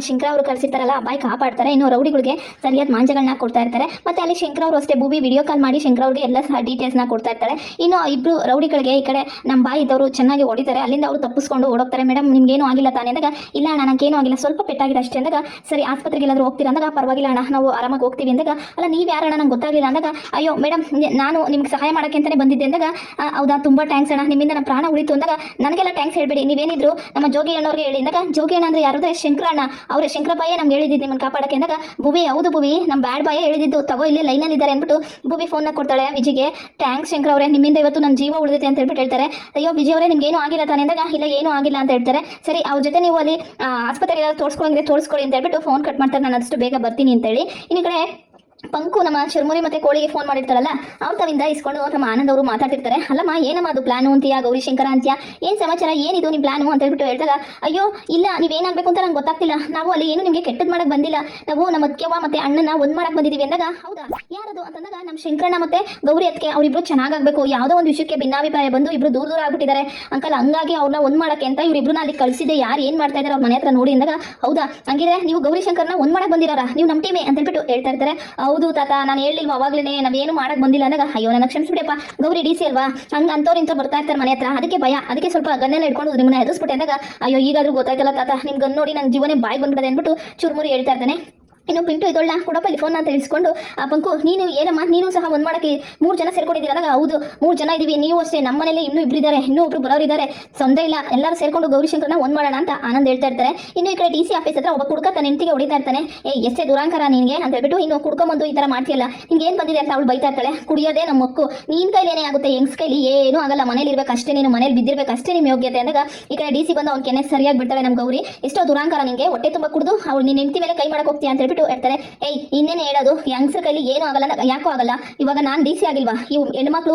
ಶಂಕರ ಅವರು ಕಳಿಸಿರ್ತಾರಲ್ಲ ಬಾಯಿ ಕಾಪಾಡ್ತಾರೆ. ಇನ್ನು ರೌಡಿಗಳಿಗೆ ಸರಿಯಾದ ಮಾಂಜಗಳನ್ನ ಕೊಡ್ತಾ ಇರ್ತಾರೆ. ಮತ್ತೆ ಅಲ್ಲಿ ಶಂಕರ ಅವರು ಅಷ್ಟೇ ಭೂಮಿ ವಿಡಿಯೋ ಕಾಲ್ ಮಾಡಿ ಶಂಕರ ಅವ್ರಿಗೆ ಎಲ್ಲ ಸಹ ಡೀಟೇಲ್ಸ್ನ ಕೊಡ್ತಾ ಇರ್ತಾರೆ. ಇನ್ನು ಇಬ್ರು ರೌಡಿಗಳಿಗೆ ಈ ಕಡೆ ನಮ್ಮ ಬಾಯಿ ಇದ್ದವರು ಚೆನ್ನಾಗಿ ಹೊಡಿತಾರೆ ಅಲ್ಲಿಂದ ಅವರು ತಪ್ಪಿಸ್ಕೊಂಡು ಓಡೋಗ್ತಾರೆ. ಮೇಡಮ್ ನಿಮ್ಗೇನು ಆಗಿಲ್ಲ ತಾನೇ. ಅಂದಾಗ ಇಲ್ಲ ಅಣ್ಣ ನನಗೇನು ಆಗಿಲ್ಲ. ಸ್ವಲ್ಪ ಪೆಟ್ಟಾಗಿದೆ ಅಷ್ಟೇ. ಅಂದಾಗ ಸರಿ ಆಸ್ಪತ್ರೆಗೆ ಎಲ್ಲಾದರೂ ಹೋಗ್ತೀರಾ? ಅಂದಾಗ ಪರವಾಗಿಲ್ಲ ಅಣ್ಣ ನಾವು ಆರಾಮಾಗಿ ಹೋಗ್ತೀವಿ. ಅಂದಾಗ ಅಲ್ಲ ನೀವು ಯಾರಣ್ಣ ನಂಗೆ ಗೊತ್ತಾಗಿಲ್ಲ ಅಂದಾಗ ಅಯ್ಯೋ ಮೇಡಮ್ ನಾನು ನಿಮ್ಗೆ ಸಹಾಯ ಮಾಡೋಕ್ಕೆ ಅಂತಲೇ ಬಂದಿದ್ದೆ. ಅಂದಾಗ "ಆ, ಹೌದಾ ತುಂಬ ಟ್ಯಾಂಕ್ಸ್ ಅಣ್ಣ. ನಿಮ್ಮಿಂದ ನನ್ನ ಪ್ರಾಣ ಉಳಿತು. ಅಂದಾಗ ನನಗೆಲ್ಲ ಟ್ಯಾಂಕ್ಸ್ ಹೇಳಬೇಡಿ. ನೀವೇನಿದ್ರು ನಮ್ಮ ಜೋಗಿ ಅಣ್ಣವ್ರಿಗೆ ಹೇಳಿ. ಅಂದಾಗ ಜೋಗಿ ಅಣ್ಣ ಅಂದ್ರೆ ಯಾರು? ಶಂಕರ ಅಣ್ಣ. ಅವರೇ ಶಂಕರ ಬಾಯೇ ನಮ್ಗೆ ಹೇಳಿದ್ದು ನಿಮ್ಮನ್ನು ಕಾಪಾಡಕ್ಕೆ ಅಂದಾಗ, ಭುವಿ, ಹೌದು ಭುವಿ ನಮ್ಮ ಬ್ಯಾಡ್ ಬಾಯೇ ಹೇಳಿದ್ದು, ತಗೋ ಇಲ್ಲಿ ಲೈನಲ್ಲಿ ಇದ್ದಾರೆ ಅಂದ್ಬಿಟ್ಟು ಭುವಿ ಫೋನ್ನ ಕೊಡ್ತಾಳೆ ವಿಜಿಗೆ. ಥ್ಯಾಂಕ್ಸ್ ಶಂಕರ ಅವರೇ, ನಿಮ್ಮಿಂದ ಇವತ್ತು ನನ್ನ ಜೀವ ಉಳಿದಿದೆ ಅಂತ ಹೇಳ್ಬಿಟ್ಟು ಹೇಳ್ತಾರೆ. ಅಯ್ಯೋ ವಿಜಯ್ ಅವರೇ, ನಿಮ್ಗೆ ಏನು ಆಗಿಲ್ಲ ತಾನೆ ಅಂದಾಗ, ಇಲ್ಲ, ಏನೂ ಆಗಿಲ್ಲ ಅಂತ ಹೇಳ್ತಾರೆ. ಸರಿ, ಅವ್ರ ಜೊತೆ ನೀವು ಅಲ್ಲಿ ಆಸ್ಪತ್ರೆ ಆಸ್ಪತ್ರೆಗೆ ತೋರಿಸ್ಕೊಂಡ್ರೆ ತೋರಿಸ್ಕೊಳ್ಳಿ ಅಂತ ಹೇಳ್ಬಿಟ್ಟು ಫೋನ್ ಕಟ್ ಮಾಡ್ತಾರೆ. ನಾನು ಅಷ್ಟು ಬೇಗ ಬರ್ತೀನಿ ಅಂತೇಳಿ. ಇನ್ನು ಕಡೆ ಪಂಕು ನಮ್ಮ ಚುರ್ಮುರಿ ಮತ್ತೆ ಕೋಳಿಗೆ ಫೋನ್ ಮಾಡಿರ್ತಾರಲ್ಲ, ಅವ್ರ ತವಿಂದ ಇಸ್ಕೊಂಡು ನಮ್ಮ ಆನಂದ್ ಅವರು ಮಾತಾಡ್ತಿರ್ತಾರೆ. ಅಲ್ಲಮ್ಮ, ಏನಮ್ಮ ಅದು ಪ್ಲಾನು ಅಂತೀಯಾ ಗೌರಿ ಶಂಕರ ಏನ್ ಏನು ಸಮಾಚಾರ, ಏನಿದು ನಿಮ್ಮ ಪ್ಲಾನು ಅಂತ ಹೇಳ್ಬಿಟ್ಟು ಹೇಳ್ದಾಗ, ಅಯ್ಯೋ, ಇಲ್ಲ, ನೀವೇನಾಗಬೇಕು ಅಂತ ನಂಗೆ ಗೊತ್ತಾಗ್ತಿಲ್ಲ. ನಾವು ಅಲ್ಲಿ ಏನು ನಿಮಗೆ ಕೆಟ್ಟದ್ದು ಮಾಡಕ್ ಬಂದಿಲ್ಲ. ನಾವು ನಮ್ಮ ಅತ್ಕೆವ್ವ ಮತ್ತೆ ಅಣ್ಣನ ಒಂದ್ ಮಾಡಕ್ ಬಂದಿದೀವಿ ಅಂದಾಗ, ಹೌದಾ? ಯಾರದು ಅಂತಂದಾಗ ನಮ್ಮ ಶಂಕರಣ್ಣ ಮತ್ತೆ ಗೌರಿ ಅದಕ್ಕೆ ಅವರಿಬ್ರು ಚೆನ್ನಾಗಾಗಬೇಕು. ಯಾವುದೋ ಒಂದು ವಿಷಯಕ್ಕೆ ಭಿನ್ನಾಭಿಪ್ರಾಯ ಬಂದು ಇಬ್ರು ದೂರ ದೂರ ಆಗ್ಬಿಟ್ಟಿದ್ದಾರೆ. ಅಂಕಲ್, ಹಂಗಾಗಿ ಅವ್ರನ್ನ ಒಂದ್ ಮಾಡಕ್ಕೆ ಅಂತ ಇವ್ರಿಬ್ರನ್ನ ಅಲ್ಲಿ ಕಳಿಸಿದೆ. ಯಾರು ಏನ್ ಮಾಡ್ತಾ ಇದ್ದಾರೆ ಅವ್ರ ಮನೆ ಹತ್ರ ನೋಡಿ ಅಂದಾಗ, ಹೌದಾ? ಹಂಗಿದ್ರೆ ನೀವು ಗೌರಿ ಶಂಕರ್ನ ಒಂದ್ ಮಾಡಕ್ ಬಂದಿರಾರ? ನೀವು ನಮ್ಮ ಟೀಮೇ ಅಂತ ಹೇಳ್ಬಿಟ್ಟು ಹೇಳ್ತಾ ಇರ್ತಾರೆ. ಹೌದು ತಾತ, ನಾನು ಹೇಳಿಲ್ವ ಅವಾಗ್ಲೇ ನಾವೇನು ಮಾಡಕ್ ಬಂದಿಲ್ಲ ಅಂದಾಗ, ಅಯ್ಯೋ, ನನ್ನ ಕ್ಷಮಿಸ್ಬಿಡಪ್ಪ ಗೌರಿ ಡಿ ಸಿ ಅಲ್ವಾ? ಹಂಗ ಅಂತವ್ರು ಇಂಥ ಬರ್ತಾ ಇರ್ತಾರೆ ಮನೆ ಹತ್ರ, ಅದಕ್ಕೆ ಭಯ, ಅದಕ್ಕೆ ಸ್ವಲ್ಪ ಗನ್ನೆಲ್ಲ ಇಟ್ಕೊಂಡು ನಿಮ್ಮನ್ನ ಹೆದರ್ಸ್ಬಿಟ್ಟೆ ಅಂದಾಗ, ಅಯ್ಯೋ, ಈಗಾದ್ರೂ ಗೊತ್ತಾಯ್ತಲ್ಲ ತಾತ, ನಿಮ್ ಗನ್ ನೋಡಿ ನನ್ನ ಜೀವನೇ ಬಾಯ್ ಬಂದ್ಬಿಡದೆ ಅಂದ್ಬಿಟ್ಟು ಚುರುಮುರಿ ಹೇಳ್ತಾ ಇರ್ತಾನೆ. ಇನ್ನು ಪಿಂಟು ಇದೊಳ್ಳ ಕೊಡಪ್ಪ ಇಲ್ಲಿ ಫೋನ್ ಅಂತ ತಿಳಿಸ್ಕೊಂಡು ಆ ಪಂಕು, ನೀನು ಏನಮ್ಮ, ನೀನು ಸಹ ಒಂದ್ ಮಾಡಕ್ಕೆ ಮೂರು ಜನ ಸೇರ್ಕೊಂಡಿದ್ದೀರಲ್ಲ ಹೌದು, ಮೂರು ಜನ ಇದೀವಿ. ನೀವು ಅಷ್ಟೇ, ನಮ್ಮ ಮನೇಲಿ ಇನ್ನೂ ಇಬ್ಬರಿದ್ದಾರೆ ಇನ್ನು ಒಬ್ರು ಬರೋರಿದ್ದಾರೆ ಸೊಂದ ಇಲ್ಲ. ಎಲ್ಲರೂ ಸೇರ್ಕೊಂಡು ಗೌರಿಶಂಕರ್ನ ಒಂದ್ ಮಾಡೋಣ ಅಂತ ಆನಂದ್ ಹೇಳ್ತಾ ಇರ್ತಾರೆ. ಇನ್ನು ಈ ಕಡೆ ಡಿ ಸಿ ಆಫೀಸ್ ಹತ್ರ ಒಬ್ಬ ಕುಡ್ಕ ತನ್ನ ಹೆಂಡತಿಗೆ ಹೊಡಿತಾ ಇರ್ತಾನೆ. ಏ, ಎಷ್ಟೇ ದುರಾಂಕಾರ ನಿನಗೆ ಅಂತ ಹೇಳ್ಬಿಟ್ಟು, ಇನ್ನು ಕುಡ್ಕೊಂಬಂದು ಈ ತರ ಮಾಡ್ತೀಯಲ್ಲ, ನಿನ್ಗೆ ಏನು ಬಂದಿದೆ? ಅಂತ ಅವಳು ಬೈತಾ ಇರ್ತಾಳೆ. ಕುಡಿಯೋದೇ ನಮ್ಮ ಮಕ್ಕು ನೀನ್ ಕೈಲಿ ಏನೇ ಆಗುತ್ತೆ, ಹೆಂಗ್ಸ್ ಕೈಲಿ ಏನೂ ಆಗಲ್ಲ. ಮನೇಲಿ ಇರ್ಬೇಕು ಅಷ್ಟೇ, ನೀನು ಮನೇಲಿ ಬಿದ್ದಿರ್ಬೇಕು ಅಷ್ಟೇ ನಿಮ್ ಯೋಗ್ಯತೆ. ಅಂದಾಗ, ಈ ಕಡೆ ಡಿ ಸಿ ಬಂದು ಅವ್ನ ಕೆನೆ ಸರಿಯಾಗಿ ಬಿಡ್ತಾಳೆ ನಮ್ಮ ಗೌರಿ. ಎಷ್ಟೋ ದುರಾಂಕಾರ ನಿಂಗೆ ಹೊಟ್ಟೆ ತುಂಬ ಕುಡಿದು, ಅವಳು ನಿನ್ನ ಹೆಂಡತಿ ಮೇಲೆ ಕೈ ಮಾಡಕ್ ಹೋಗ್ತೀಯ? ಅಂತ ಹೇಳ್ಬಿಟ್ಟು ಹೇಳ್ತಾರೆ ಏಯ್, ಇನ್ನೇನು ಹೇಳೋದು? ಯಂಗ್ಸ್ರ ಕೈಲಿ ಏನೂ ಆಗಲ್ಲ ಯಾಕೋ ಆಗಲ್ಲ? ಇವಾಗ ನಾನು ಡಿ ಸಿ ಆಗಿಲ್ವಾ? ಇವು ಹೆಣ್ಮಕ್ಳು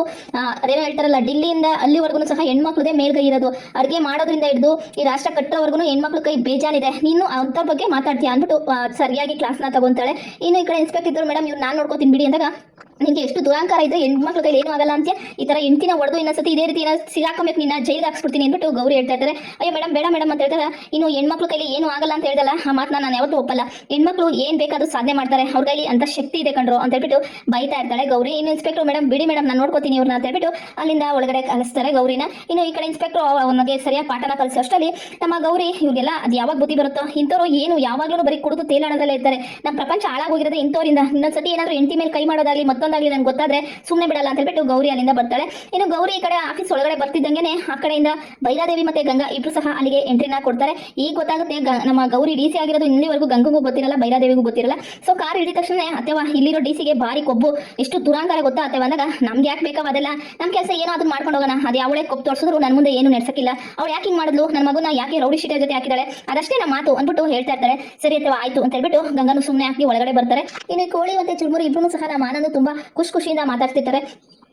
ಅದೇನೋ ಹೇಳ್ತಾರಲ್ಲ, ಡಿಲ್ಲಿಯಿಂದ ಅಲ್ಲಿವರೆಗೂ ಸಹ ಹೆಣ್ಮಕ್ಳದೇ ಮೇಲ್ಗೈ ಇರೋದು. ಅಡುಗೆ ಮಾಡೋದ್ರಿಂದ ಹಿಡಿದು ಈ ರಾಷ್ಟ್ರ ಕಟ್ಟೋವರೆಗೂ ಹೆಣ್ಮಕ್ಳು ಕೈ ಬೇಜಾರಿದೆ. ನೀನು ಅಂಥವ್ರ ಬಗ್ಗೆ ಮಾತಾಡ್ತೀಯ ಅಂದ್ಬಿಟ್ಟು ಸರಿಯಾಗಿ ಕ್ಲಾಸ್ನ ತಗೊಂತಾಳೆ. ಇನ್ನು ಈ ಕಡೆ ಇನ್ಸ್ಪೆಕ್ಟರ್ ಇದ್ರು, ಮೇಡಮ್ ಇವ್ರು ನಾನು ನೋಡ್ಕೋತೀನಿ ಬಿಡಿ ಅಂದಾಗ ನಿಂಗೆ ಎಷ್ಟು ದುರಾಂಕಾರ ಇದ್ರೆ ಹೆಣ್ಮಕ್ಳ ಕೈಲಿ ಏನು ಆಗಲ್ಲ ಅಂತ ಈ ತರ ಹೆಂಡ್ತಿನ ಹೊಡೆದು ಇನ್ನೊಂದ್ಸತಿ ಇದೇ ರೀತಿ ಸಿಗಾಕೊಂಬೇಕು ನಿನ್ನ ಜೈಲಿಗೆ ಹಾಕ್ಸ್ಬಿಡ್ತೀನಿ ಅಂದ್ಬಿಟ್ಟು ಗೌರಿ ಹೇಳ್ತಾ ಇದ್ದಾರೆ ಅಯ್ಯೋ ಮೇಡಮ್ ಬೇಡ ಮೇಡಮ್ ಅಂತ ಹೇಳ್ತಾರೆ. ಇನ್ನು ಹೆಣ್ಮಕ್ಳ ಕೈಲಿ ಏನು ಆಗಲ್ಲ ಅಂತ ಹೇಳ್ದಲ್ಲ, ಆ ಮಾತನ್ನ ನಾನು ಯಾವತ್ತೂ ಒಪ್ಪಲ್ಲ. ಹೆಣ್ಮಕ್ಳು ಏನ್ ಬೇಕಾದ್ರೂ ಸಾಧನೆ ಮಾಡ್ತಾರೆ. ಅವ್ರ ಕೈಲಿ ಅಂತ ಶಕ್ತಿ ಇದೆ ಕಣ್ರು ಅಂತ ಹೇಳ್ಬಿಟ್ಟು ಬೈತಾ ಇರ್ತಾಳೆ ಗೌರಿ. ಇನ್ನು ಇನ್ಸ್ಪೆಕ್ಟರ್ ಮೇಡಮ್ ಬಿಡಿ ಮೇಡಮ್ ನಾನು ನೋಡ್ಕೋತೀನಿ ಇವ್ರನ್ನ ಅಂತ ಹೇಳ್ಬಿಟ್ಟು ಅಲ್ಲಿಂದ ಒಳಗಡೆ ಕಲಿಸ್ತಾರೆ ಗೌರಿನ. ಇನ್ನು ಈ ಕಡೆ ಇನ್ಸ್ಪೆಕ್ಟರ್ ಅವನಿಗೆ ಸರಿಯಾಗಿ ಪಾಠನ ಕಲಿಸೋ ಅಷ್ಟರಲ್ಲಿ ನಮ್ಮ ಗೌರಿ, ಇವ್ರಿಗೆಲ್ಲ ಅದು ಯಾವಾಗ ಬುದ್ಧಿ ಬರುತ್ತೋ? ಇಂಥವ್ರು ಏನು ಯಾವಾಗಲೂ ಬರೀ ಕುಡಿದು ತೇಲಾಡೋದಲ್ಲೇ ಇರ್ತಾರೆ. ನಮ್ಮ ಪ್ರಪಂಚ ಹಾಳಾಗೋಗಿರೋದೇ ಇಂಥವ್ರಿಂದ. ಇನ್ನೊಂದ್ಸತಿ ಏನಾದ್ರು ಹೆಂಡತಿ ಮೇಲೆ ಕೈ ಮಾಡೋದಾಗ್ಲಿ ಮತ್ತೊಂದಾಗ್ಲಿ ನನ್ಗೆ ಗೊತ್ತಾದ್ರೆ ಸುಮ್ಮನೆ ಬಿಡಲ್ಲ ಅಂತ ಹೇಳ್ಬಿಟ್ಟು ಗೌರಿ ಅಲ್ಲಿಂದ ಬರ್ತಾಳೆ. ಇನ್ನು ಗೌರಿ ಈ ಕಡೆ ಆಫೀಸ್ ಒಳಗಡೆ ಬರ್ತಿದ್ದಂಗೆ ಆ ಕಡೆಯಿಂದ ಬೈರಾದೇವಿ ಮತ್ತೆ ಗಂಗಾ ಇಬ್ರು ಸಹ ಅಲ್ಲಿಗೆ ಎಂಟ್ರಿನ ಕೊಡ್ತಾರೆ. ಈಗ ಗೊತ್ತಾಗುತ್ತೆ ನಮ್ಮ ಗೌರಿ ಡಿ ಸಿ ಆಗಿರೋದು ಇಲ್ಲಿವರೆಗೂ ಗಂಗಗೂ ಗೊತ್ತಿರಲ್ಲ ಬೈರಾದೇವಿಗೂ ಗೊತ್ತಿರಲ್ಲ. ಸೊ ಕಾರ್ ಹಿಡಿದ ತಕ್ಷಣ ಅಥವಾ ಇಲ್ಲಿರೋ ಡಿ ಸಿಗೆ ಭಾರಿ ಕೊಬ್ಬು, ಎಷ್ಟು ದುರಾಂಕಾರ ಗೊತ್ತಾ ಅಥವಾ ಅಂದಾಗ ನಮ್ಗೆ ಯಾಕೆ ಬೇಕಾವ ಅದೆಲ್ಲ? ನಮ್ ಕೆಲಸ ಏನೋ ಅದನ್ನ ಮಾಡ್ಕೊಂಡು ಹೋಗೋಣ. ಅದು ಯಾವಳೆ ಕೊಬ್ಬು ತೋರಿಸಿದ್ರು ನನ್ನ ಮುಂದೆ ಏನು ನಡೆಸಕ್ಕಿಲ್ಲ. ಅವ್ರು ಯಾಕೆ ಮಾಡಿದ್ಲು? ನನ್ನ ಮಗುನ ಯಾಕೆ ರೌಡಿ ಶೀಟರ್ ಜೊತೆ ಹಾಕಿದಾಳೆ ಅದಷ್ಟೇ ನಮ್ಮ ಮಾತು ಅಂದ್ಬಿಟ್ಟು ಹೇಳ್ತಾ ಇರ್ತಾರೆ. ಸರಿ ಅಥವಾ ಆಯ್ತು ಅಂತ ಹೇಳ್ಬಿಟ್ಟು ಗಂಗಾನು ಸುಮ್ಮನೆ ಹಾಕಿ ಒಳಗಡೆ ಬರ್ತಾರೆ. ಇನ್ನು ಕೋಳಿ ಮತ್ತೆ ಚುರ್ಮುರು ಇಬ್ಬರು ಸಹ ನಮ್ಮ ಆನಂದ್ ತುಂಬಾ ಖುಷಿ ಖುಷಿಯಿಂದ ಮಾತಾಡ್ತಿರ್ತಾರೆ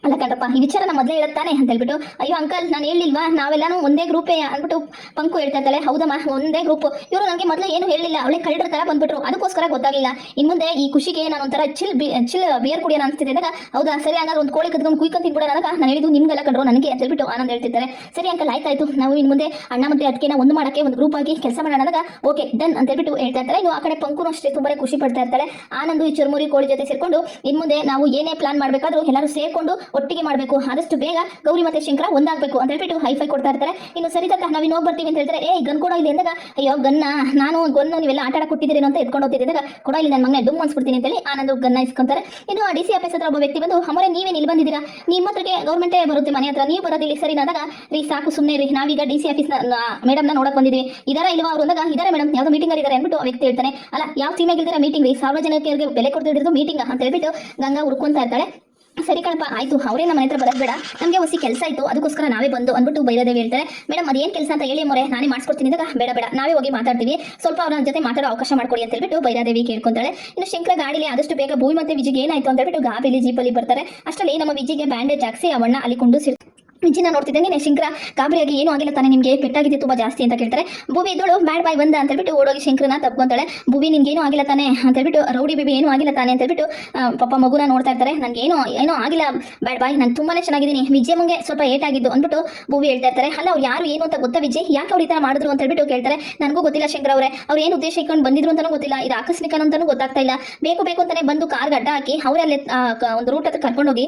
ಅಲ್ಲ ಕಣಪ್ಪ ಈ ವಿಚಾರ ಮೊದಲೇ ಹೇಳುತ್ತಾನೆ ಅಂತ ಹೇಳ್ಬಿಟ್ಟು, ಅಯ್ಯೋ ಅಂಕಲ್ ನಾನು ಹೇಳಿಲ್ವಾ? ನಾವೆಲ್ಲಾನು ಒಂದೇ ಗ್ರೂಪೇ ಅಂದ್ಬಿಟ್ಟು ಪಂಕು ಹೇಳ್ತಾ ಇದ್ದಾಳೆ ಹೌದಮ್ಮ, ಒಂದೇ ಗ್ರೂಪ್ ಇವರು ನನಗೆ ಮೊದಲು ಏನು ಹೇಳಿಲ್ಲ. ಅವಳೆ ಕಳ್ಳರ ತರ ಬಂದ್ಬಿಟ್ರು. ಅದಕ್ಕೋಸ್ಕರ ಗೊತ್ತಾಗಿಲ್ಲ ಇನ್ ಮುಂದೆ ಈ ಖುಷಿಗೆ ನಾನು ಒಂಥರ ಚಿಲ್ ಚಿಲ್ ಬಿಯರ್ ಕುಡಿಯೋಣ ಅನ್ಸ್ತಿದ್ದಾಗ ಹೌದಾ, ಸರಿ ಹಂಗಾದ್ರೆ ಒಂದು ಕೋಳಿ ಕದ್ಕೊಂಡು ಕುಯ್ಕೊಂಡು ತಿನ್ಬಿಡೋಣ. ಅಂದಾಗ ನಾನು ಹೇಳಿದ್ದು, ನಿಮ್ಗೆಲ್ಲ ಕಂಡ್ರು ನನಗೆ, ಅಂತ ಹೇಳ್ಬಿಟ್ಟು ಆನಂದ್ ಹೇಳ್ತಿದ್ದಾರೆ ಸರಿ ಅಂಕಲ್ ಆಯ್ತಾಯ್ತು. ನಾವು ಇನ್ ಮುಂದೆ ಅಣ್ಣ ಮತ್ತೆ ಅದಕ್ಕೆ ಒಂದು ಮಾಡಕ್ಕೆ, ಒಂದು ಗ್ರೂಪ್ ಆಗಿ ಕೆಲಸ ಮಾಡೋಣ. ಅದಾಗ ಓಕೆ ಡನ್ ಅಂತ ಹೇಳ್ಬಿಟ್ಟು ಹೇಳ್ತಾ ಇರ್ತಾರೆ. ಇನ್ನು ಆ ಕಡೆ ಪಂಕುನು ಅಷ್ಟೇ ತುಂಬಾ ಖುಷಿ ಪಡ್ತಾ ಇರ್ತಾಳೆ. ಆನಂದ್, ಈ ಚುರುಮುರಿ ಕೋಳಿ ಜೊತೆ ಸೇರ್ಕೊಂಡು, ಇನ್ ಮುಂದೆ ನಾವು ಏನೇ ಪ್ಲಾನ್ ಮಾಡಬೇಕಾದ್ರೂ ಎಲ್ಲರೂ ಸೇರ್ಕೊಂಡು ಒಟ್ಟಿಗೆ ಮಾಡಬೇಕು. ಆದಷ್ಟು ಬೇಗ ಗೌರಿ ಮತ್ತೆ ಶಂಕರ ಒಂದಾಗಬೇಕು ಅಂತ ಹೇಳ್ಬಿಟ್ಟು ಹೈಫೈ ಕೊಡ್ತಾ ಇರ್ತಾರೆ. ಇನ್ನು ಸರಿ ತಕ್ಕ ನಾವಿನ್ ಹೋಗಿ ಬರ್ತೀವಿ ಅಂತ ಹೇಳ್ತಾರೆ. ಏ ಗನ್ ಕೂಡ ಇಲ್ಲಿ ಅಂದಾಗ ಅಯ್ಯೋ, ಗನ್ನ, ನಾನು ಗೊನ್ನ ನೀವೆಲ್ಲ ಆಟ ಆಡಕ್ಕೆ ಅಂತ ಎತ್ಕೊಂಡು ಹೋಗ್ತಿದ್ದೆ ಅಂದಾಗ ಕೊಡೋ ಇಲ್ಲಿ, ನನ್ನ ಮಗನೇ ಡುಮ್ ಅನ್ಸ್ಬಿಡ್ತೀನಿ ಅಂತೇಳಿ ಆನಂದ್ ಗನ್ನ ಇಸ್ಕೊಂತಾರೆ. ಇನ್ನು ಡಿ ಸಿ ಆಫೀಸ್ ಹತ್ರ ಒಬ್ಬ ವ್ಯಕ್ತಿ ಬಂದು, ಅಮರೇ ನೀವೇ ಇಲ್ಲಿ ಬಂದಿದ್ದೀರಾ? ನಿಮ್ಮ ಹತ್ರಕ್ಕೆ ಗೌರ್ಮೆಂಟೇ ಬರುತ್ತೆ ಮನೆ ಹತ್ರ. ನೀವು ಬರೋದಿಲ್ಲ ಸರಿ ಅಂದಾಗ, ರೀ, ಸಾಕು ಸುಮ್ಮನೆ ರೀ ನಾವೀಗ ಡಿ ಸಿ ಆಫೀಸ್ ಮೇಡಮ್ನ ನೋಡಕ್ ಬಂದಿದ್ವಿ. ಇದಾರ ಇಲ್ವಾ? ಅವರು ಅಂದಾಗ, ಇದಾರೆ ಮೇಡಮ್ ಯಾವ್ದೋ ಮೀಟಿಂಗ್ ಇದ್ದಾರೆ ಅಂದ್ಬಿಟ್ಟು ಆ ವ್ಯಕ್ತಿ ಹೇಳ್ತಾನೆ. ಅಲ್ಲ, ಯಾವ ಸೀಮೆಗೆ ಆಗಿದ್ದಾರೆ ಮೀಟಿಂಗ್ ರೀ? ಸಾರ್ವಜನಿಕರಿಗೆ ಬೆಲೆ ಕೊಡ್ತಿರೋದು ಮೀಟಿಂಗ್ ಅಂತ ಹೇಳ್ಬಿಟ್ಟು ಗಂಗಾ ಹುಡ್ಕೊಂತಾ ಇರ್ತಾಳೆ. ಸರಿ ಕಣಪ್ಪ, ಆಯ್ತು, ಅವರೇ ನಮ್ಮ ಹತ್ರ ಬರೋದು ಬೇಡ. ನಮಗೆ ಹೊಸಿ ಕೆಲಸ ಆಯ್ತು, ಅದಕ್ಕೋಸ್ಕರ ನಾವೇ ಬಂದು ಅಂದ್ಬಿಟ್ಟು ಬೈರದೇವಿ ಹೇಳ್ತಾರೆ. ಮೇಡಮ್, ಅದೇನು ಕೆಲಸ ಅಂತ ಹೇಳಿ ಮೊರೆ, ನಾನೇ ಮಾಡಿಸ್ಕೊಡ್ತೀನಿ ಅಂದಾಗ ಬೇಡ ಬೇಡ, ನಾವೇ ಹೋಗಿ ಮಾತಾಡ್ತೀವಿ. ಸ್ವಲ್ಪ ಅವ್ರ ಜೊತೆ ಮಾತಾಡೋ ಅವಕಾಶ ಮಾಡ್ಕೊಡಿ ಅಂತ ಹೇಳ್ಬಿಟ್ಟು ಬೈರಾದೇವಿ ಕೇಳ್ಕೊಂತಾಳೆ. ಇನ್ನು ಶಂಕರ ಗಾಡಿಲಿ ಆದಷ್ಟು ಬೇಗ ಭೂಮಿ ಮತ್ತೆ ವಿಜಿಗೆ ಏನಾಯ್ತು ಅಂತ ಹೇಳ್ಬಿಟ್ಟು ಗಾಬಿಲಿ ಜೀಪಲ್ಲಿ ಬರ್ತಾರೆ. ಅಷ್ಟರಲ್ಲಿ ನಮ್ಮ ವಿಜಿಗೆ ಬ್ಯಾಂಡೇಜ್ ಹಾಕಿಸಿ ಅವಣ್ಣ ಅಲ್ಲಿ ಕುಂಡಿಸಿ ವಿಜಿನ ನೋಡ್ತಿದ್ದಂಗೆ ಶಂಕರ ಗಾಬರಿಯಾಗಿ ಏನೂ ಆಗಿಲ್ಲ ತಾನೆ ನಿಮಗೆ ಪೆಟ್ಟಾಗಿದೆ ತುಂಬ ಜಾಸ್ತಿ ಅಂತ ಕೇಳ್ತಾರೆ. ಭೂವಿ ಇದ್ದಳು ಬ್ಯಾಡ್ ಬಾಯ್ ಬಂದ ಅಂತ ಹೇಳ್ಬಿಟ್ಟು ಓಡೋಗಿ ಶಂಕರನ ತಪ್ಕೊಂತಾಳೆ. ಭೂವಿ ನಿನ್ಗೇನು ಆಗಿಲ್ಲ ತಾನೆ ಅಂತ ಹೇಳ್ಬಿಟ್ಟು ರೌಡಿ ಬೇಬಿ ಏನೂ ಆಗಿಲ್ಲ ತಾನೆ ಅಂತ ಹೇಳ್ಬಿಟ್ಟು ಪಾಪ ಮಗುನ ನೋಡ್ತಾ ಇರ್ತಾರೆ. ನನಗೆ ಏನೋ ಏನೋ ಆಗಿಲ್ಲ ಬ್ಯಾಡ್ ಬಾಯ್ ನಾನು ತುಂಬಾನೇ ಚೆನ್ನಾಗಿದ್ದೀನಿ. ಮುಂಗೆ ಸ್ವಲ್ಪ ಏಟ್ ಆಗಿದ್ದು ಅಂದ್ಬಿಟ್ಟು ಭೂವಿ ಹೇಳ್ತಾ ಇರ್ತಾರೆ. ಅಲ್ಲ ಅವ್ರು ಯಾರು ಏನು ಅಂತ ಗೊತ್ತಾ ವಿಜಯ್? ಯಾಕೆ ಅವ್ರು ಈ ಮಾಡಿದ್ರು? ಅಂತ ಹೇಳ್ಬಿಟ್ಟು ಕೇಳ್ತಾರೆ. ನನಗೂ ಗೊತ್ತಿಲ್ಲ ಶಂಕರ ಅವರೇ. ಅವ್ರು ಏನು ಉದ್ದೇಶ ಇಟ್ಕೊಂಡು ಬಂದಿದ್ರು ಅಂತಾನೂ ಗೊತ್ತಿಲ್ಲ. ಇದು ಆಕಸ್ಮಿಕ ಅಂತಾನೂ ಗೊತ್ತಾಗ್ತಾ ಇಲ್ಲ. ಬೇಕು ಬೇಕು ಅಂತಾನೆ ಬಂದು ಕಾರ್ ಗಡ್ಡ ಹಾಕಿ ಅವರೇ ಅಲ್ಲೇ ಆ, ಒಂದು ರೂಟ್ ಹತ್ರ ಕರ್ಕೊಂಡೋಗಿ ಹೋಗಿ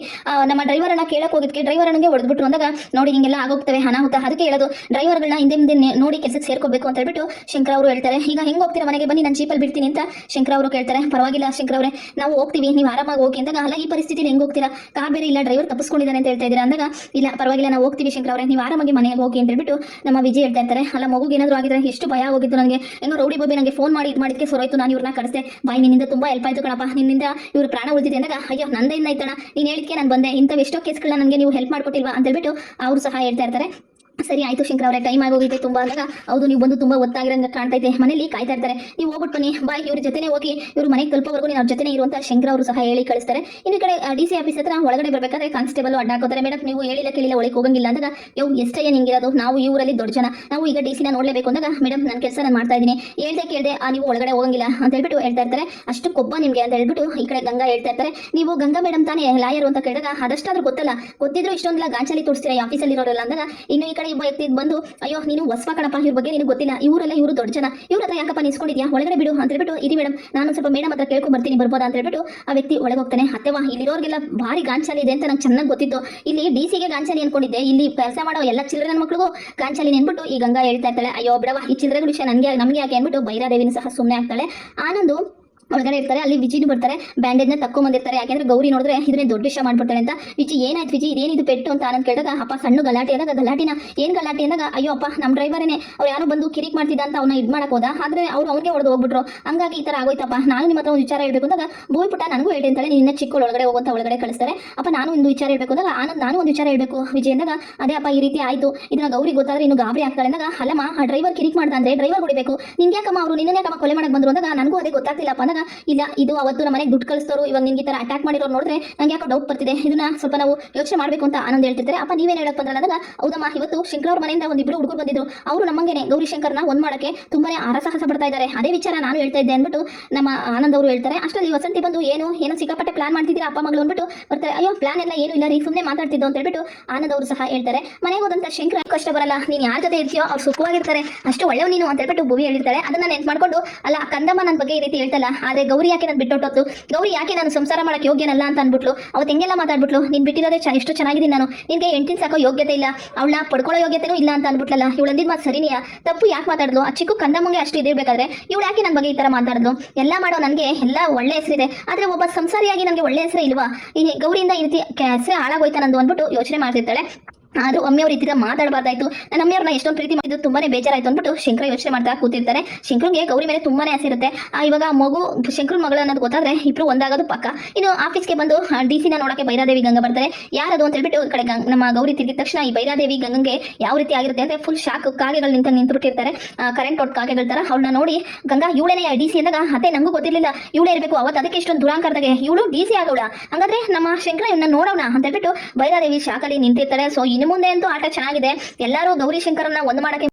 ನಮ್ಮ ಡ್ರೈವರ್ ಅನ್ನ ಕೇಳಕ್ ಹೋಗಿದ್ಕೆ ಡ್ರೈವರ್ ಅನ್ನಗೆ ಹೊಡೆದ್ಬಿಟ್ರು. ಅಂದಾಗ ನೋಡಿ ಹಿಂಗೆಲ್ಲ ಆಗೋಗ್ತವೆ ಅನಾಹುತ ಅದಕ್ಕೆ ಹೇಳೋದು, ಡ್ರೈವರ್ಗಳನ್ನ ಹಿಂದೆ ಮುಂದೆ ನೋಡಿ ಕೆಲಸಕ್ಕೆ ಸೇರ್ಕೋಬೇಕು ಅಂತ ಹೇಳ್ಬಿಟ್ಟು ಶಂಕರ ಅವರು ಹೇಳ್ತಾರೆ. ಈಗ ಹೆಂಗ್ ಹೋಗ್ತೀರಾ ಮನೆಗೆ ಬನ್ನಿ, ನಾನು ಜೀಪಲ್ಲಿ ಬಿಡ್ತೀನಿ ಅಂತ ಶಂಕರ ಅವರು ಕೇಳ್ತಾರೆ. ಪರವಾಗಿಲ್ಲ ಶಂಕರ ಅವರೇ, ನಾವು ಹೋಗ್ತೀವಿ, ನೀವು ಆರಾಮಾಗಿ ಹೋಗಿ ಅಂದಾಗ, ಅಲ್ಲ, ಈ ಪರಿಸ್ಥಿತಿ ಹೆಂಗ್ ಹೋಗ್ತೀರಾ? ಕಾರ್ ಬೇರೆ ಇಲ್ಲ, ಡ್ರೈವರ್ ತಪ್ಪಿಸ್ಕೊಂಡಿದ್ದಾನೆ ಅಂತ ಹೇಳ್ತಾ ಇದ್ದೀರಾ? ಅಂದಾಗ, ಇಲ್ಲ, ಪರವಾಗಿಲ್ಲ, ನಾವು ಹೋಗ್ತೀವಿ ಶಂಕರ ಅವರೇ, ನೀವು ಆರಾಮಾಗಿ ಮನೆಗೆ ಹೋಗಿ ಅಂತ ಹೇಳ್ಬಿಟ್ಟು ನಮ್ಮ ವಿಜಯ್ ಹೇಳ್ತಾ ಇರ್ತಾರೆ. ಅಲ್ಲ, ಮಗುಗೆ ಏನಾದ್ರು ಆಗಿದ್ರೆ ಎಷ್ಟು ಭಯ ಹೋಗಿದ್ದು ನನಗೆ ಏನೋ ರೌಡಿ ಬಾಬಿ ನನಗೆ ಫೋನ್ ಮಾಡಿ ಇದು ಮಾಡಿದ್ಕೆ ಸೊರೋಯ್ತು ನಾನು ಇವ್ರನ್ನ ಕಳಿಸ್ದೆ. ಬಾಯ್, ನಿನ್ನಿಂದ ತುಂಬಾ ಹೆಲ್ಪ್ ಆಯ್ತು ಕಣಪ್ಪ. ನಿನ್ನಿಂದ ಇವ್ರ ಪ್ರಾಣ ಉಳಿದಿದೆ ಅಂದಾಗ, ಅಯ್ಯೋ ನಂದೇನ ಆಯ್ತಣ ನೀನು ಹೇಳಿದ್ಕೆ ನಾನು ಬಂದೆ. ಇಂಥ ಎಷ್ಟೋ ಕೇಸ್ಗಳನ್ನ ನನಗೆ ನೀವು ಹೆಲ್ಪ್ ಮಾಡ್ಕೊಟ್ಟಿಲ್ವಾ ಅಂತ ಹೇಳ್ಬಿಟ್ಟು ಅವರು ಸಹ ಹೇಳ್ತಾ ಇರ್ತಾರೆ. ಸರಿ, ಆಯ್ತು ಶಂಕರ್ ಅವರೇ ಟೈಮ್ ಆಗೋಗಿದೆ, ತುಂಬಾ ಅಂದಾಗ ಹೌದು, ನೀವು ಬಂದು ತುಂಬಾ ಒತ್ತಾಗಿರಂಗ ಕಾಣ್ತೈತೆ ಮನೇಲಿ ಕಾಯ್ತಾ ಇರ್ತಾರೆ. ನೀವು ಹೋಗ್ಬಿಟ್ಟು ಬನ್ನಿ. ಬಾಯ್ ಇವ್ರ ಜೊತೆನೇ ಹೋಗಿ, ಇವ್ರು ಮನೆಗೆ ತಲುಪೋವರೆಗೂ ನೀವು ಅವ್ರ ಜೊತೆನೇ ಇರುವಂತ ಶಂಕರ್ ಅವರು ಸಹ ಹೇಳಿ ಕಳಿಸ್ತಾರೆ. ಇನ್ನು ಕಡೆ ಡಿ ಸಿ ಆಫೀಸ್ ಹತ್ರ ಒಳಗಡೆ ಬರಬೇಕಾದ್ರೆ ಕಾನ್ಸ್ಟೇಬಲ್ ಅಡ್ಡ ಹಾಕೋತಾರೆ. ಮೇಡಮ್ ನೀವು ಹೇಳಿಲ್ಲ, ಕೇಳಿಲ್ಲ, ಒಳಗೆ ಹೋಗಂಗಿಲ್ಲ ಅಂದಾಗ ಯಾವ ಎಷ್ಟೇ ನಿಂಗಿರೋದು? ನಾವು ಈ ಊರಲ್ಲಿ ದೊಡ್ಡ ಜನ. ನಾವು ಈಗ ಡಿ ಸಿನ ನೋಡಲೇಬೇಕು ಅಂದಾಗ ಮೇಡಮ್ ನನ್ನ ಕೆಲಸ ನಾನು ಮಾಡ್ತಾ ಇದ್ದೀನಿ. ಹೇಳ್ದೆ, ಕೇಳ್ದೆ, ಆ, ನೀವು ಒಳಗಡೆ ಹೋಗಂಗಿಲ್ಲ ಅಂತ ಹೇಳ್ಬಿಟ್ಟು ಹೇಳ್ತಾ ಇರ್ತಾರೆ. ಅಷ್ಟು ಕೊಬ್ಬ ನಿಮಗೆ ಅಂತ ಹೇಳ್ಬಿಟ್ಟು ಈ ಕಡೆ ಗಂಗಾ ಹೇಳ್ತಾ ಇರ್ತಾರೆ. ನೀವು ಗಂಗಾ ಮೇಡಮ್ ತಾನೇ, ಲಾಯರ್ ಅಂತ ಕೇಳಿದಾಗ, ಅದಷ್ಟಾದ್ರೂ ಗೊತ್ತಲ್ಲ. ಗೊತ್ತಿದ್ರು ಇಷ್ಟೊಂದಿಲ್ಲ ಗಾಂಚಲಿ ತೋರಿಸ್ತೀರಾ ಆಫೀಸಲ್ಲಿ ಇರೋರಲ್ಲ ಅಂದಾಗ, ಇನ್ನು ಈ ಕಡೆ ಒಬ್ಬ ವ್ಯಕ್ತಿ ಬಂದು, ಅಯ್ಯೋ, ನೀನು ಹೊಸ್ವ ಕಣಪ್ಪ, ಇವ್ರ ಬಗ್ಗೆ ನಿನಗೆ ಗೊತ್ತಿಲ್ಲ. ಇವರೆಲ್ಲ ಇವರು ದೊಡ್ಡ ಜನ. ಇವ್ರ ಹತ್ರ ಯಾಕಪ್ಪ ನಿಸ್ಕೊಂಡಿದ್ಯಾ ಒಳಗಡೆ ಬಿಡು ಅಂತ ಹೇಳ್ಬಿಟ್ಟು, ಇರಿ ಮೇಡಮ್ ನಾನು ಸ್ವಲ್ಪ ಮೇಡಮ್ ಹತ್ರ ಕೇಳ್ಕೊಂಡ್ ಬರ್ತೀನಿ, ಬರ್ಬೋದಾ? ಅಂತ ಹೇಳ್ಬಿಟ್ಟು, ಆ ವ್ಯಕ್ತಿ ಒಳಗೆ ಹೋಗ್ತಾನೆ. ಅತ್ತೆವಾ ಇಲ್ಲಿರೋರಿಗೆಲ್ಲ ಭಾರಿ ಗಾಂಚಾಲಿ ಇದೆ ಅಂತ ನಂಗೆ ಚೆನ್ನಾಗಿ ಗೊತ್ತಿತ್ತು. ಇಲ್ಲಿ ಡಿ ಸಿಗೆ ಗಾಂಚಾಲಿ ಅನ್ಕೊಂಡಿದ್ದೆ. ಇಲ್ಲಿ ಕೆಲಸ ಮಾಡೋ ಎಲ್ಲ ಚಿಲ್ಡ್ರನ್ ಮಕ್ಕಳಿಗೂ ಗಾಂಚಲಿ ಅನ್ಬಿಟ್ಟು ಈ ಗಂಗಾ ಹೇಳ್ತಾ ಇರ್ತಾಳೆ. ಅಯ್ಯೋ ಬಿಡವಾ ಈ ಚಿಲ್ಲರೆಗಳ ವಿಷಯ ನನಗೆ, ನಮಗೆ ಯಾಕೆ? ಅನ್ಬಿಟ್ಟು ಬೈರಾದೇವಿನ ಸಹ ಸುಮ್ಮನೆ ಆಗ್ತಾಳೆ. ಆನಂದು ಒಳಗಡೆ ಇರ್ತಾರೆ, ಅಲ್ಲಿ ವಿಜಿನು ಬರ್ತಾರೆ ಬ್ಯಾಂಡೇಜ್ನ ತಕ್ಕೊಂಡ್ ಬಂದಿರ್ತಾರೆ ಯಾಕೆಂದ್ರೆ ಗೌರಿ ನೋಡಿದ್ರೆ ಇದನ್ನೇ ದೊಡ್ಡ ವಿಷಯ ಮಾಡ್ಬಿಡ್ತಾರೆ ಅಂತ. ವಿಜಿ, ಏನಾಯ್ತು ವಿಜಿ? ಇದೇನಿದು ಪೆಟ್ಟು ಅಂತ ಆನಂದ್ ಕೇಳಿದಾಗ, ಅಪ್ಪ ಸಣ್ಣ ಗಲಾಟೆ ಅಂದಾಗ, ಗಲಾಟಿನ? ಏನ್ ಗಲಾಟೆ ಅಂದಾಗ, ಅಯ್ಯೋ ಅಪ್ಪ ನಮ್ಮ ಡ್ರೈವರೇನೆ, ಅವ್ರು ಯಾರು ಬಂದು ಕಿರಿಕ್ ಮಾಡ್ತಿದ್ದ ಅಂತ ಅವ್ನ ಇದು ಮಾಡಕ್ ಹೋದ. ಆದ್ರೆ ಅವ್ರು ಅವ್ನಿಗೆ ಹೊಡೆದು ಹೋಗ್ಬಿಟ್ರು. ಹಂಗಾಗಿ ಈ ತರ ಆಗೋಯ್ತಪ್ಪ. ನಾನು ನಿಮ್ಮ ಹತ್ರ ಒಂದು ವಿಚಾರ ಹೇಳ್ಬೇಕು ಅಂದಾಗ, ಭೂಮಿ ಪುಟ್ಟ ನನಗೂ ಹೇಳಿ ಅಂತಾಳೆ ನಿನ್ನ ಚಿಕ್ಕ ಒಳಗಡೆ ಹೋಗುವಂತ ಒಳಗಡೆ ಕಳಿಸ್ತಾರೆ. ಅಪ್ಪ, ನಾನು ಒಂದು ವಿಚಾರ ಹೇಳ್ಬೇಕು ಅಂದಾಗ, ಆನಂದ್, ನಾನು ಒಂದು ವಿಚಾರ ಹೇಳ್ಬೇಕು. ವಿಜಯ್ ಅಂದಾಗ, ಅದೇ ಅಪ್ಪ, ಈ ರೀತಿ ಆಯ್ತು. ಇದನ್ನ ಗೌರಿ ಗೊತ್ತಾದ್ರೆ ಇನ್ನು ಗಾಬರಿ ಆಗ್ತಾಳೆ ಅಂದಾಗ, ಅಲ್ಲಮ್ಮ, ಆ ಡ್ರೈವರ್ ಕಿರಿಕ್ ಮಾಡ್ದ ಅಂದ್ರೆ ಡ್ರೈವರ್ ಹೊಡಿಬೇಕು. ನಿನ್ಗೆ ಯಾಕಮ್ಮ ಅವರು ನಿನ್ನ ಕೊಲೆ ಮಾಡಕ್ ಬಂದ್ರು ಅಂದಾಗ, ನನಗೂ ಅದೇ ಗೊತ್ತಾಗ್ತಿಲ್ಲಪ್ಪ. ಅಂದಾಗ ಇಲ್ಲ, ಇದು ಅವತ್ತು ನಮ್ಮ ಮನೆಗೆ ದುಡ್ಡು ಕಳಿಸ್ತೋರು ಇವಾಗ ನಿಮ್ಗೆ ತರ ಅಟ್ಯಾಕ್ ಮಾಡಿರೋ ನೋಡಿದ್ರೆ ನಂಗೆ ಯಾಕೋ ಡೌಟ್ ಬರ್ತಿದೆ. ಇದನ್ನ ಸ್ವಲ್ಪ ನಾವು ಯೋಚನೆ ಮಾಡಬೇಕು ಅಂತ ಆನಂದ್ ಹೇಳ್ತಿರ್ತಾರೆ. ಅಪ್ಪ, ನೀವೇನು ಹೇಳಕ್ ಬಂದ್ರಲ್ಲ? ಹೌದಮ್ಮ, ಇವತ್ತು ಶಂಕರ್ ಅವ್ರ ಮನೆಯಿಂದ ಒಂದಿಬ್ರು ಹುಡುಗರು ಬಂದಿದ್ರು. ಅವರು ನಮ್ಮಂಗೆನೆ ಗೌರಿ ಶಂಕರ್ನ ಒಂದ್ ಮಾಡಕ್ಕೆ ತುಂಬಾನೇ ಅರಸಾಹಸ ಪಡ್ತಾ ಇದ್ದಾರೆ. ಅದೇ ವಿಚಾರ ನಾನು ಹೇಳ್ತಾ ಇದ್ದೆ ಅಂದ್ಬಿಟ್ಟು ನಮ್ಮ ಆನಂದ್ ಅವರು ಹೇಳ್ತಾರೆ. ಅಷ್ಟರಲ್ಲಿ ವಸಂತಿ ಬಂದು ಏನು, ಏನೋ ಸಿಕ್ಕಾಪಟ್ಟೆ ಪ್ಲಾನ್ ಮಾಡ್ತಿದ್ದೀರಾ ಅಪ್ಪ, ಮಗಳು ಅಂದ್ಬಿಟ್ಟು ಬರ್ತಾರೆ. ಅಯ್ಯೋ ಪ್ಲಾನ್ ಎಲ್ಲ ಏನು ಇಲ್ಲ ರೀ ಸುಮ್ಮನೆ ಮಾತಾಡ್ತಿದ್ದು ಅಂತ ಹೇಳ್ಬಿಟ್ಟು ಆನಂದ್ ಅವರು ಸಹ ಹೇಳ್ತಾರೆ. ಮನೆಗೆ ಹೋದಂತ ಶಂಕರ ಕಷ್ಟ ಬರಲ್ಲ? ನೀನು ಯಾರ ಜೊತೆ ಇರ್ತೀಯೋ ಅವ್ರು ಸುಖವಾಗಿರ್ತಾರೆ. ಅಷ್ಟು ಒಳ್ಳೆಯವ್ ನೀನು ಅಂತ ಹೇಳ್ಬಿಟ್ಟು ಭೂಮಿ ಹೇಳಿರ್ತಾರೆ ಅದನ್ನ ನೆನ್ಪು ಮಾಡ್ಕೊಂಡು, ಅಲ್ಲ, ಕಂದಮ್ಮ ನನ್ನ ಬಗ್ಗೆ ಈ ರೀತಿ ಹೇಳ್ತಲ್ಲ ಆದ್ರೆ ಗೌರಿ ಯಾಕೆ ನಾನು ಬಿಟ್ಟೊಟ್ಟೊತ್ತು ಗೌರಿ ಯಾಕೆ ನಾನು ಸಂಸಾರ ಮಾಡಕ್ಕೆ ಯೋಗ್ಯನಲ್ಲ ಅಂತ ಅಂದ್ಬಿಟ್ಲು? ಅವತ್ತು ಹೆಂಗೆಲ್ಲ ಮಾತಾಡ್ಬಿಟ್ಲು? ನೀನು ಬಿಟ್ಟಿರೋದೇ ಚ ಎಷ್ಟು ಚೆನ್ನಾಗಿದ್ದೀನಿ ನಾನು. ನಿನ್ಗೆ ಹೆಂಡ್ತಿನ ಸಾಕೋ ಯೋಗ್ಯತೆ ಇಲ್ಲ. ಅವಳನ್ನ ಪಡ್ಕೊಳ್ಳೋ ಯೋಗ್ಯತೆನೂ ಇಲ್ಲ ಅಂತ ಅಂದ್ಬಿಟ್ಲಲ್ಲ. ಇವಳು ಅಂದಿದ್ ಮಾತು ಸರಿನೆಯಾ ತಪ್ಪು ಯಾಕೆ ಮಾತಾಡ್ಲು ಆ ಚಿಕ್ಕ ಕಂದಮ್ಮಂಗೆ ಅಷ್ಟು ಇದಿರ್ಬೇಕಾದ್ರೆ ಇವಳು ಯಾಕೆ ನನ್ನ ಬಗ್ಗೆ ಈ ತರ ಮಾತಾಡಿದ್ಲು? ಎಲ್ಲ ಮಾಡೋ ನನಗೆ ಎಲ್ಲ ಒಳ್ಳೆ ಹೆಸರಿದೆ. ಆದ್ರೆ ಒಬ್ಬ ಸಂಸಾರಿಯಾಗಿ ನನಗೆ ಒಳ್ಳೆ ಹೆಸರೇ ಇಲ್ವಾ? ಈ ಗೌರಿಯಿಂದ ಈ ರೀತಿ ಹೆಸರು ಹಾಳಾಗೋಯ್ತಾ ನಂದು ಅಂದ್ಬಿಟ್ಟು ಯೋಚನೆ ಮಾಡ್ತಿರ್ತಾಳೆ. ಆದ್ರೂ ಒಮ್ಮೆ ಅವ್ರ ತರ ಮಾತಾಡಬಾರ್ದಾಯ್ತು. ನನ್ನ ಅಮ್ಮಿಯವ್ರನ್ನ ಎಷ್ಟೊಂದು ಪ್ರೀತಿ ಮಾಡಿದ್ದು ತುಂಬಾನೇ ಬೇಜಾರಾಯ್ತು ಅಂದ್ಬಿಟ್ಟು ಶಂಕರ ಯೋಚನೆ ಮಾಡ್ತಾ ಕೂತಿರ್ತಾರೆ. ಶಂಕರ್ಗೆ ಗೌರಿ ಮೇಲೆ ತುಂಬಾನೇ ಆಸೆ ಇರುತ್ತೆ ಆ, ಇವಾಗ ಮಗು ಶಂಕರ್ ಮಗಳು ಅನ್ನೋದು ಗೊತ್ತಾದ್ರೆ ಇಬ್ರು ಒಂದಾಗೋದು ಪಕ್ಕ. ಇನ್ನು ಆಫೀಸ್ಗೆ ಬಂದು ಡಿ ಸಿನ ನೋಡಕ್ಕೆ ಬೈರಾದೇವಿ ಗಂಗಾ ಬರ್ತಾರೆ. ಯಾರದು ಅಂತ ಹೇಳ್ಬಿಟ್ಟು ಕಡೆ ನಮ್ಮ ಗೌರಿ ತಿರುಗಿದ ತಕ್ಷಣ ಈ ಬೈರಾದೇವಿ ಗಂಗಂಗೆ ಯಾವ ರೀತಿ ಆಗಿರುತ್ತೆ ಅಂದ್ರೆ ಫುಲ್ ಶಾಕ್ ಕಾಗೆಗಳು ನಿಂತ ನಿಂತ್ಬಿಟ್ಟಿರ್ತಾರೆ. ಕರೆಂಟ್ ಒಟ್ಟು ಕಾಗೆಗಳ ತರ ಅವಳನ್ನ ನೋಡಿ ಗಂಗಾ ಇವಳೇನೆ ಡಿ ಸಿ ಅಂದಾಗ ಅದೇ ನಂಗೂ ಗೊತ್ತಿರಲಿಲ್ಲ. ಇವಳೇ ಇರಬೇಕು ಅವತ್ತು ಅದಕ್ಕೆ ಇಷ್ಟೊಂದು ದುರಾಂಕಾರದಾಗೆ. ಇವಳು ಡಿ ಸಿ ಆಗೋಳ ಹಂಗಾದ್ರೆ ನಮ್ಮ ಶಂಕರ ಇವನ್ನ ನೋಡೋಣ ಅಂತ ಹೇಳ್ಬಿಟ್ಟು ಬೈರಾದೇವಿ ಶಾಕಲ್ಲಿ ನಿಂತಿರ್ತಾರೆ. ಸೊ ಇನ್ನು ಮುಂದೆ ಅಂತೂ ಆಟ ಚೆನ್ನಾಗಿದೆ. ಎಲ್ಲರೂ ಗೌರಿ ಶಂಕರನ್ನ ಒಂದು ಮಾಡಕ್ಕೆ